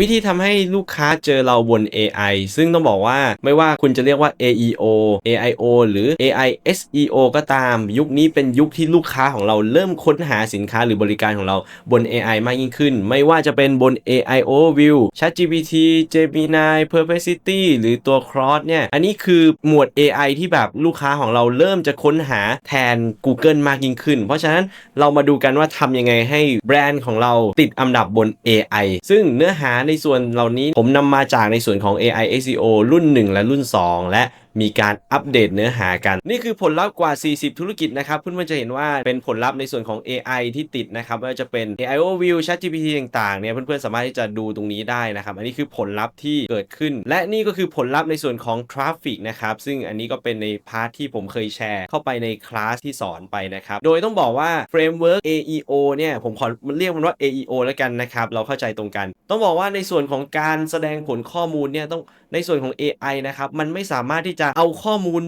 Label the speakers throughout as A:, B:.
A: วิธีทำให้ลูกค้าเจอเราบน AI ซึ่งต้องบอกว่าไม่ว่าคุณจะเรียกว่า AEO AIO หรือ AI SEO ก็ตาม ยุคนี้เป็นยุคที่ลูกค้าของเราเริ่มค้นหาสินค้าหรือบริการของเราบน AI มากยิ่งขึ้น ไม่ว่าจะเป็นบน AI Overview ChatGPT Gemini Perplexity หรือตัว Cross เนี่ย อันนี้คือหมวด AI ที่แบบลูกค้าของเราเริ่มจะค้นหาแทน Google มากยิ่งขึ้น เพราะฉะนั้นเรามาดูกันว่าทำยังไงให้แบรนด์ของเราติดอันดับบน AI ซึ่งเนื้อหาในส่วนเหล่านี้ผมนำมาจากในส่วนของ AI SEO รุ่น 1 และรุ่น 2 และ มีการอัปเดตเนื้อหากัน นี่คือผลลัพธ์กว่า 40 ธุรกิจนะครับเพื่อนๆจะเห็นว่าเป็นผลลัพธ์ในส่วนของ AI ที่ติดนะครับไม่ว่าจะเป็น AI Overview ChatGPT ต่างๆเนี่ยเพื่อนๆสามารถที่จะดูตรงนี้ได้นะครับอันนี้คือผลลัพธ์ที่เกิดขึ้น และนี่ก็คือผลลัพธ์ในส่วนของ Traffic นะครับซึ่งอันนี้ก็เป็นในพาร์ทที่ผมเคยแชร์เข้าไปในคลาสที่สอนไปนะครับโดยต้องบอกว่า Framework AEO เนี่ยผมขอเรียกมันว่า AEO แล้วกันนะครับเราเข้าใจตรงกัน ต้องบอกว่าในส่วนของการแสดงผลข้อมูลเนี่ยต้องในส่วนของ AI นะครับมันไม่สามารถที่จะเอาข้อมูล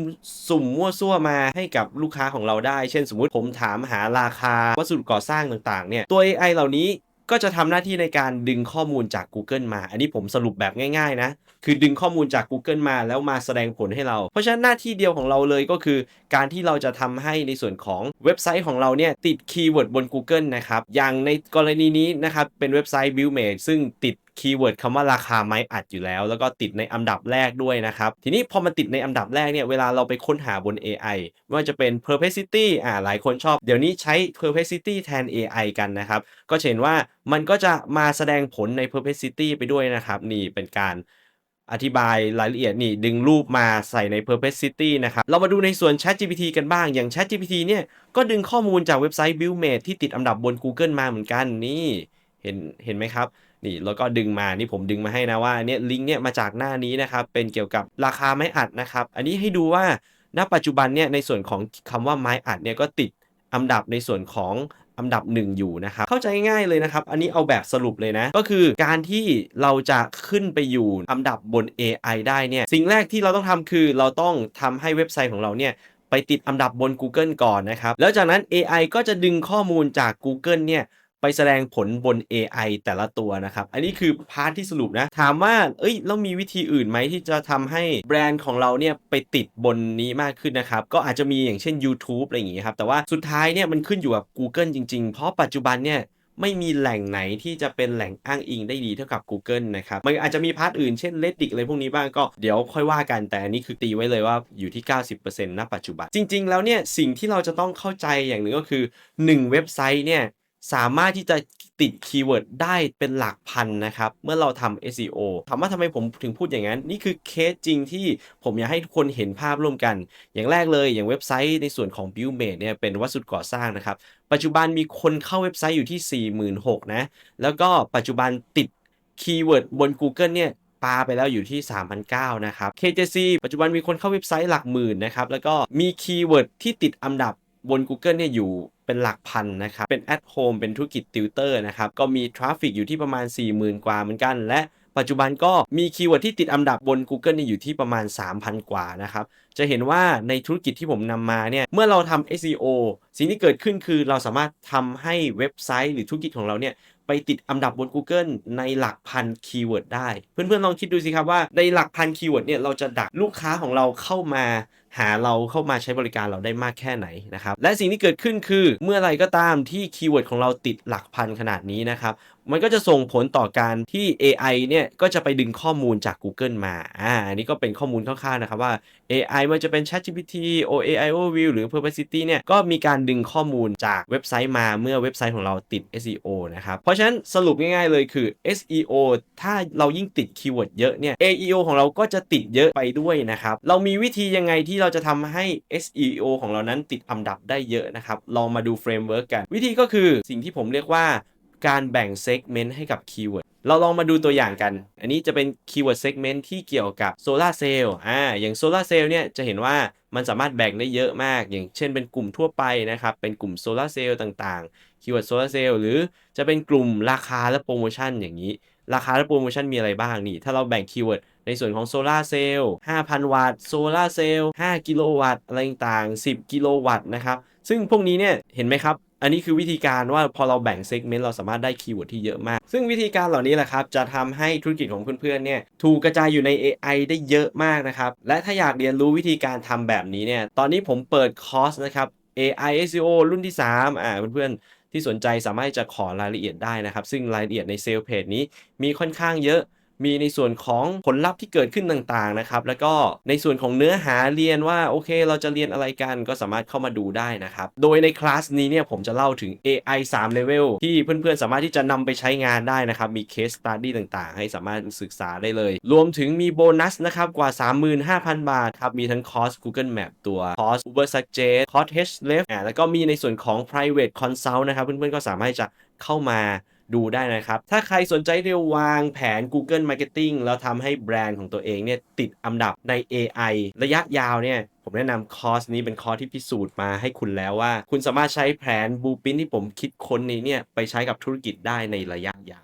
A: สุ่มมั่วซั่วมาให้กับลูกค้าของเราได้ เช่นสมมุติผมถามหาราคาวัสดุก่อสร้างต่างๆ เนี่ยตัว AI เหล่านี้ก็จะทำหน้าที่ในการดึงข้อมูลจาก Google มา อันนี้ผมสรุปแบบง่ายๆนะ คือดึงข้อมูลจาก Google มาแล้วมาแสดงผลให้เรา เพราะฉะนั้นหน้าที่เดียวของเราเลยก็คือ การที่เราจะทำให้ในส่วนของเว็บไซต์ของเราเนี่ยติดคีย์เวิร์ดบน Google นะครับ อย่างในกรณีนี้นะครับเป็นเว็บไซต์ Buildmate ซึ่งติด คีย์เวิร์ดคำว่าราคาไม้อัดอยู่แล้ว แล้วก็ติดในอันดับแรกด้วยนะครับ ทีนี้พอมันติดในอันดับแรกเนี่ยเวลาเราไปค้นหาบน AI ไม่ว่าจะเป็น Perplexity อ่าหลายคนชอบ เดี๋ยวนี้ใช้ Perplexity แทน AI กันนะครับ ก็เห็นว่ามันก็จะมาแสดงผลใน Perplexity ไปด้วยนะครับ นี่เป็นการอธิบายรายละเอียดนี่ดึงรูปมาใส่ใน Perplexity นะครับ เรามาดูในส่วน ChatGPT กันบ้าง อย่าง ChatGPT เนี่ย ก็ดึงข้อมูลจากเว็บไซต์ Buildmate ที่ติดอันดับบน Google มาเหมือนกันนี่ เห็นเห็นไหมครับ นี่แล้วก็ดึงมานี่ผมดึงมาให้นะว่าเนี่ยลิงก์เนี่ยมาจากหน้านี้นะครับเป็นเกี่ยวกับราคาไม้อัดนะครับอันนี้ให้ดูว่าณปัจจุบันเนี่ยในส่วนของคำว่าไม้อัดเนี่ยก็ติดอันดับในส่วนของอันดับหนึ่งอยู่นะครับเข้าใจง่ายๆเลยนะครับ อันนี้เอาแบบสรุปเลยนะ ก็คือการที่เราจะขึ้นไปอยู่อันดับบน AI ได้เนี่ยสิ่งแรกที่เราต้องทำคือเราต้องทำให้เว็บไซต์ของเราเนี่ยไปติดอันดับบน Google ก่อนนะครับ แล้วจากนั้น AI ก็จะดึงข้อมูลจาก Google เนี่ย ไปแสดงผลบน AI แต่ละตัวนะครับ อันนี้คือพาร์ทที่สรุปนะ ถามว่า เอ้ยเรามีวิธีอื่นไหมที่จะทำให้แบรนด์ของเราเนี่ยไปติดบนนี้มากขึ้นนะครับ ก็อาจจะมีอย่างเช่น YouTube อะไรอย่างงี้ครับ แต่ว่าสุดท้ายเนี่ยมันขึ้นอยู่กับ Google จริงๆ เพราะปัจจุบันเนี่ยไม่มีแหล่งไหนที่จะเป็นแหล่งอ้างอิงได้ดีเท่ากับ Google นะครับ มันอาจจะมีพาร์ทอื่นเช่น Reddit อะไรพวกนี้บ้างก็เดี๋ยวค่อยว่ากัน แต่อันนี้คือตีไว้เลยว่าอยู่ที่ 90%ณปัจจุบัน จริง ๆ แล้วเนี่ย สิ่งที่เราจะต้องเข้าใจอย่างหนึ่งก็คือ 1 เว็บไซต์เนี่ย สามารถที่จะติดคีย์เวิร์ดได้เป็นหลักพันนะครับ เมื่อเราทำ SEO ถามว่าทำไมผมถึงพูดอย่างนั้น นี่คือเคสจริงที่ผมอยากให้ทุกคนเห็นภาพร่วมกัน อย่างแรกเลยอย่างเว็บไซต์ในส่วนของ Buildmate เนี่ยเป็นวัสดุก่อสร้างนะครับ ปัจจุบันมีคนเข้าเว็บไซต์อยู่ที่ 46,000นะ แล้วก็ปัจจุบันติดคีย์เวิร์ดบน Google เนี่ยปาไปแล้วอยู่ที่3,900นะครับ KJC ปัจจุบันมีคนเข้าเว็บไซต์หลักหมื่นนะครับ แล้วก็มีคีย์เวิร์ดที่ติดอันดับบน Google เนี่ยอยู่ เป็นหลักพันนะครับ เป็น at home เป็นธุรกิจติวเตอร์นะครับ ก็มีทราฟฟิกอยู่ที่ประมาณ 40,000 กว่าเหมือนกัน และปัจจุบันก็มีคีย์เวิร์ดที่ติดอันดับบน Google นี่อยู่ที่ประมาณ 3,000 กว่านะครับ จะเห็นว่าในธุรกิจที่ผมนำมาเนี่ย เมื่อเราทำ SEO สิ่งที่เกิดขึ้นคือเราสามารถทำให้เว็บไซต์หรือธุรกิจของเราเนี่ยไปติดอันดับบน Google ในหลักพันคีย์เวิร์ดได้ เพื่อนๆลองคิดดูสิครับว่าในหลักพันคีย์เวิร์ดเนี่ยเราจะดักลูกค้าของเราเข้ามา หาเราเข้ามาใช้บริการเราได้มากแค่ไหนนะครับและสิ่งที่เกิดขึ้นคือเมื่อไรก็ตามที่คีย์เวิร์ดของเราติดหลักพันขนาดนี้นะครับมันก็จะส่งผลต่อการที่ AI เนี่ยก็จะไปดึงข้อมูลจาก Google มา อ่า อันนี้ก็เป็นข้อมูลคร่าวๆนะครับว่า AI มันจะเป็น ChatGPT OAI Overview หรือ Perplexity เนี่ย ก็มีการดึงข้อมูลจากเว็บไซต์มาเมื่อเว็บไซต์ของเราติด SEO นะครับ เพราะฉะนั้นสรุปง่ายๆเลยคือ SEO ถ้าเรายิ่งติดคีย์เวิร์ดเยอะเนี่ย AEO ของเราก็จะติดเยอะไปด้วยนะครับ เรามีวิธียังไงที่เราจะทำให้ SEO ของเรานั้นติดอันดับได้เยอะนะครับ ลองมาดูเฟรมเวิร์กกัน วิธีก็คือสิ่งที่ผมเรียกว่าการแบ่งเซกเมนต์ให้กับคีย์เวิร์ด เราลองมาดูตัวอย่างกัน อันนี้จะเป็นคีย์เวิร์ดเซกเมนต์ที่เกี่ยวกับโซลาเซลล์ อ่า อย่างโซลาเซลล์เนี่ยจะเห็นว่ามันสามารถแบ่งได้เยอะมาก อย่างเช่นเป็นกลุ่มทั่วไปนะครับ เป็นกลุ่มโซลาเซลล์ต่างๆ คีย์เวิร์ดโซลาเซลล์หรือจะเป็นกลุ่มราคาและโปรโมชั่นอย่างนี้ ราคาและโปรโมชั่นมีอะไรบ้างนี่ ถ้าเราแบ่งคีย์เวิร์ดในส่วนของโซลาเซลล์ 5,000 วัตต์ โซลาเซลล์ 5 กิโลวัตต์ อะไรต่างๆ 10 กิโลวัตต์นะครับ ซึ่งพวกนี้เนี่ย เห็นไหมครับ อันนี้คือวิธีการว่าพอเราแบ่งเซกเมนต์เราสามารถได้คีย์เวิร์ดที่เยอะมาก ซึ่งวิธีการเหล่านี้แหละครับ จะทำให้ธุรกิจของเพื่อนๆ เนี่ย ถูกกระจายอยู่ใน AI ได้เยอะมากนะครับ และถ้าอยากเรียนรู้วิธีการทำแบบนี้เนี่ย ตอนนี้ผมเปิดคอร์สนะครับ AI SEO รุ่นที่ 3 อ่าเพื่อนๆ ที่สนใจสามารถจะขอรายละเอียดได้นะครับ ซึ่งรายละเอียดในเซลล์เพจนี้มีค่อนข้างเยอะ มีในส่วนของผลลัพธ์ที่เกิดขึ้นต่างๆนะครับ แล้วก็ในส่วนของเนื้อหาเรียนว่าโอเค เราจะเรียนอะไรกันก็สามารถเข้ามาดูได้นะครับ โดยในคลาสนี้เนี่ยผมจะเล่าถึง AI 3 level ที่เพื่อนๆ สามารถที่จะนำไปใช้งานได้นะครับ มี case study ต่างๆ ให้สามารถศึกษาได้เลย รวมถึงมีโบนัสนะครับกว่า 35,000 บาทครับ มีทั้งคอร์ส Google Map ตัวคอร์ส Uber Suggest คอร์ส Href อ่าแล้วก็มีในส่วนของ private consult นะครับ เพื่อนๆ ก็สามารถจะเข้ามา ดูได้นะครับ ถ้าใครสนใจที่จะวางแผน Google Marketing แล้วทำให้แบรนด์ของตัวเองเนี่ยติดอันดับใน AI ระยะยาวเนี่ยผมแนะนำคอร์สนี้เป็นคอร์สที่พิสูจน์มาให้คุณแล้วว่า คุณสามารถใช้แผนบูปินที่ผมคิดค้นนี้เนี่ยไปใช้กับธุรกิจได้ในระยะยาว